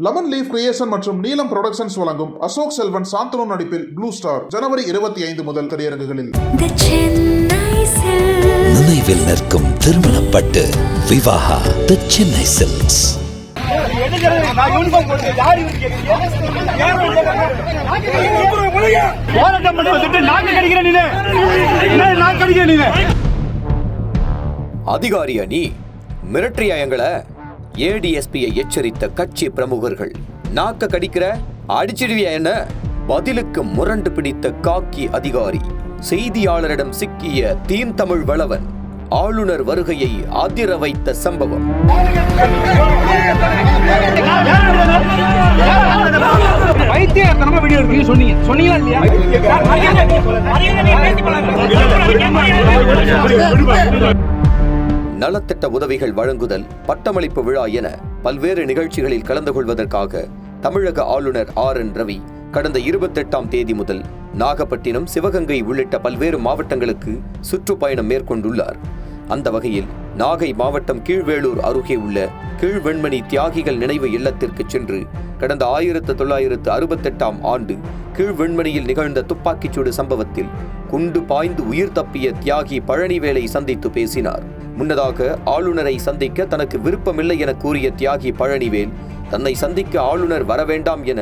Lemon leaf creation மற்றும் நீலம் productions வழங்கும் அசோக் செல்வன் சாந்தனு நடிப்பில் ப்ளூ ஸ்டார் ஜனவரி இருபத்தி ஐந்து முதல் திரையரங்குகளில். நினைவில் நிற்கும் திருமணப்பட்டு விவாகா தி சென்னை சில்க்ஸ் அதிகாரியா நீ மிரட்டரியா எங்களை ஏடிஎஸ்பியை எச்சரித்த கட்சி பிரமுகர்கள் நாக்க கடிக்கிற அடிச்சிடுவியா என்ன பதிலுக்கு முரண்டு பிடித்த காக்கி அதிகாரி செய்தியாளரிடம் சிக்கிய தீன் தமிழ் வளவன் ஆளுநர் வருகையை அதிர வைத்த சம்பவம் சொன்னீங்க நலத்திட்ட உதவிகள் வழங்குதல் பட்டமளிப்பு விழா என பல்வேறு நிகழ்ச்சிகளில் கலந்து கொள்வதற்காக தமிழக ஆளுநர் ஆர் என் ரவி கடந்த இருபத்தெட்டாம் தேதி முதல் நாகப்பட்டினம் சிவகங்கை உள்ளிட்ட பல்வேறு மாவட்டங்களுக்கு சுற்றுப்பயணம் மேற்கொண்டுள்ளார். அந்த வகையில் நாகை மாவட்டம் கீழ்வேளூர் அருகே உள்ள கீழ்வெண்மணி தியாகிகள் நினைவு இல்லத்திற்கு சென்று கடந்த ஆயிரத்து தொள்ளாயிரத்து அறுபத்தெட்டாம் ஆண்டு கீழ்வெண்மணியில் நிகழ்ந்த துப்பாக்கிச்சூடு சம்பவத்தில் குண்டு பாய்ந்து உயிர் தப்பிய தியாகி பழனிவேலை சந்தித்து பேசினார். முன்னதாக ஆளுநரை சந்திக்க தனக்கு விருப்பமில்லை என கூறிய தியாகி பழனிவேல் தன்னை சந்திக்க ஆளுநர் வரவேண்டாம் என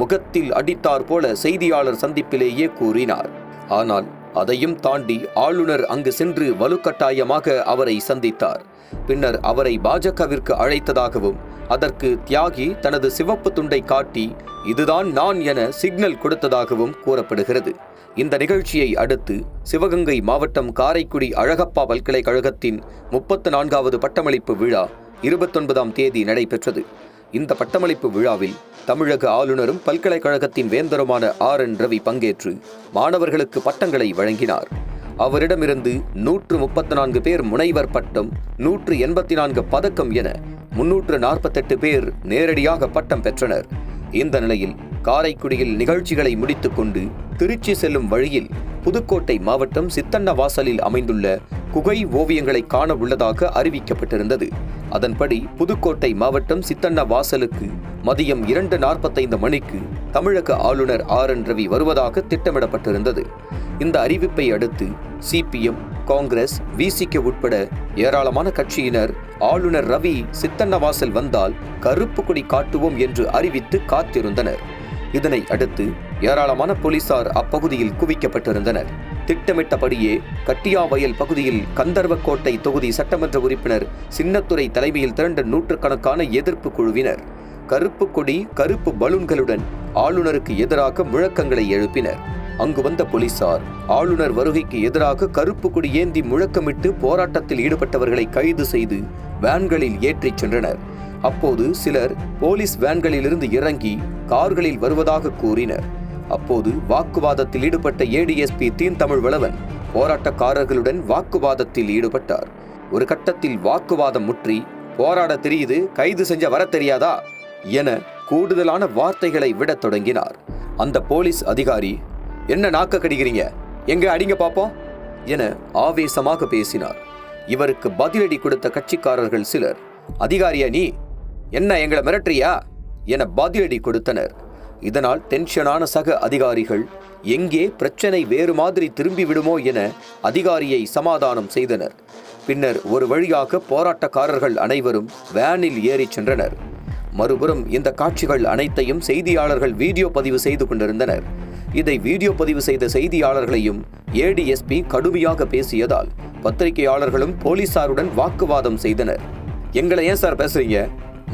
முகத்தில் அடித்தார் போல செய்தியாளர் சந்திப்பிலேயே கூறினார். ஆனால் அதையும் தாண்டி ஆளுநர் அங்கு சென்று வலுக்கட்டாயமாக அவரை சந்தித்தார். பின்னர் அவரை பாஜகவிற்கு அழைத்ததாகவும் அதற்கு தியாகி தனது சிவப்பு துண்டை காட்டி இதுதான் நான் என சிக்னல் கொடுத்ததாகவும் கூறப்படுகிறது. இந்த நிகழ்ச்சியை அடுத்து சிவகங்கை மாவட்டம் காரைக்குடி அழகப்பா பல்கலைக்கழகத்தின் முப்பத்து நான்காவது பட்டமளிப்பு விழா இருபத்தொன்பதாம் தேதி நடைபெற்றது. இந்த பட்டமளிப்பு விழாவில் தமிழக ஆளுநரும் பல்கலைக்கழகத்தின் வேந்தருமான ஆர் என் ரவி பங்கேற்று மாணவர்களுக்கு பட்டங்களை வழங்கினார். அவரிடமிருந்து நூற்று முப்பத்து நான்கு பேர் முனைவர் பட்டம் நூற்று எண்பத்தி நான்கு பதக்கம் என முன்னூற்று நாற்பத்தெட்டு பேர் நேரடியாக பட்டம் பெற்றனர். இந்த நிலையில் காரைக்குடியில் நிகழ்ச்சிகளை முடித்துக்கொண்டு திருச்சி செல்லும் வழியில் புதுக்கோட்டை மாவட்டம் சித்தன்ன வாசலில் அமைந்துள்ள குகை ஓவியங்களை காண உள்ளதாக அறிவிக்கப்பட்டிருந்தது. அதன்படி புதுக்கோட்டை மாவட்டம் சித்தன்ன வாசலுக்கு மதியம் இரண்டு நாற்பத்தைந்து மணிக்கு தமிழக ஆளுநர் ஆர் என் ரவி வருவதாக திட்டமிடப்பட்டிருந்தது. இந்த அறிவிப்பை அடுத்து சிபிஎம் காங்கிரஸ் விசிக்கு உட்பட ஏராளமான கட்சியினர் ஆளுநர் ரவி சித்தன்னவாசல் வந்தால் கருப்பு கொடி காட்டுவோம் என்று அறிவித்து காத்திருந்தனர். இதனை அடுத்து ஏராளமான போலீசார் அப்பகுதியில் குவிக்கப்பட்டிருந்தனர். திட்டமிட்டபடியே கட்டியாவயல் பகுதியில் கந்தர்வக்கோட்டை தொகுதி சட்டமன்ற உறுப்பினர் சின்னத்துறை தலைமையில் திரண்ட நூற்றுக்கணக்கான எதிர்ப்பு குழுவினர் கருப்பு கொடி கருப்பு பலூன்களுடன் ஆளுநருக்கு எதிராக முழக்கங்களை எழுப்பினர். அங்கு வந்த போலீசார் ஆளுநர் வருகைக்கு எதிராக கருப்பு கொடி ஏந்தி முழக்கமிட்டு போராட்டத்தில் ஈடுபட்டவர்களை கைது செய்து வேன்களில் ஏற்றிச் சென்றனர். அப்போது சிலர் போலீஸ் வேன்களிலிருந்து இறங்கி கார்களில் வருவதாக கூறினர். அப்போது வாக்குவாதத்தில் ஈடுபட்ட ஏடிஎஸ்பி தீன் தமிழ் வளவன் போராட்டக்காரர்களுடன் வாக்குவாதத்தில் ஈடுபட்டார். ஒரு கட்டத்தில் வாக்குவாதம் முற்றி போராட தெரியுது கைது செஞ்ச வர தெரியாதா? என கூடுதலான வார்த்தைகளை விடத் தொடங்கினார். அந்த போலீஸ் அதிகாரி என்ன நாக்க கடிக்கிறீங்க? எங்க அடிங்க பாப்போம்? என ஆவேசமாக பேசினார். இவருக்கு பதிலடி கொடுத்த கட்சிக்காரர்கள் சிலர் அதிகாரியா நீ என்ன எங்களை மிரட்டுறியா? என பதிலடி கொடுத்தனர். இதனால் டென்ஷனான சக அதிகாரிகள் எங்கே பிரச்சனை வேறு மாதிரி திரும்பி விடுமோ என அதிகாரியை சமாதானம் செய்தனர். பின்னர் ஒரு வழியாக போராட்டக்காரர்கள் அனைவரும் வேனில் ஏறிச் சென்றனர். மறுபுறம் இந்த காட்சிகள் அனைத்தையும் செய்தியாளர்கள் வீடியோ பதிவு செய்து கொண்டிருந்தனர். இதை வீடியோ பதிவு செய்த செய்தியாளர்களையும் ஏடிஎஸ்பி கடுமையாக பேசியதால் பத்திரிகையாளர்களும் போலீசாருடன் வாக்குவாதம் செய்தனர். எங்களை ஏன் சார் பேசுறீங்க?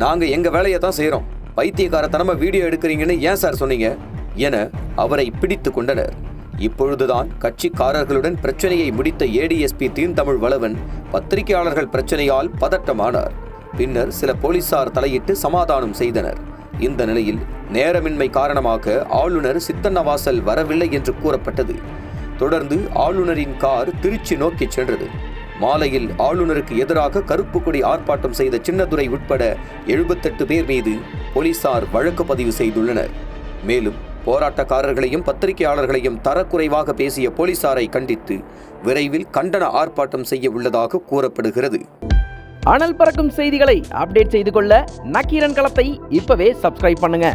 நாங்கள் எங்கள் வேலையை தான் செய்கிறோம் பைத்தியக்காரத்தனமா வீடியோ எடுக்கிறீங்கன்னு ஏன் சார் சொன்னீங்க? என அவரை பிடித்து கொண்டனர். இப்பொழுதுதான் கட்சிக்காரர்களுடன் பிரச்சனையை முடித்த ஏடிஎஸ்பி தீன்தமிழ் வளவன் பத்திரிகையாளர்கள் பிரச்சனையால் பதட்டமானார். பின்னர் சில போலீசார் தலையிட்டு சமாதானம் செய்தனர். இந்த நிலையில் நேரமின்மை காரணமாக ஆளுநர் சித்தன்னவாசல் வரவில்லை என்று கூறப்பட்டது. தொடர்ந்து ஆளுநரின் கார் திருச்சி நோக்கி சென்றது. மாலையில் ஆளுநருக்கு எதிராக கருப்பு கொடி ஆர்ப்பாட்டம் செய்த சின்னதுரை உட்பட எழுபத்தெட்டு பேர் மீது போலீசார் வழக்கு பதிவு செய்துள்ளனர். மேலும் போராட்டக்காரர்களையும் பத்திரிகையாளர்களையும் தரக்குறைவாக பேசிய போலீசாரை கண்டித்து விரைவில் கண்டன ஆர்ப்பாட்டம் செய்ய உள்ளதாக கூறப்படுகிறது. அனல் பறக்கும் செய்திகளை அப்டேட் செய்து கொள்ள நக்கீரன் களத்தை இப்பவே சப்ஸ்கிரைப் பண்ணுங்க.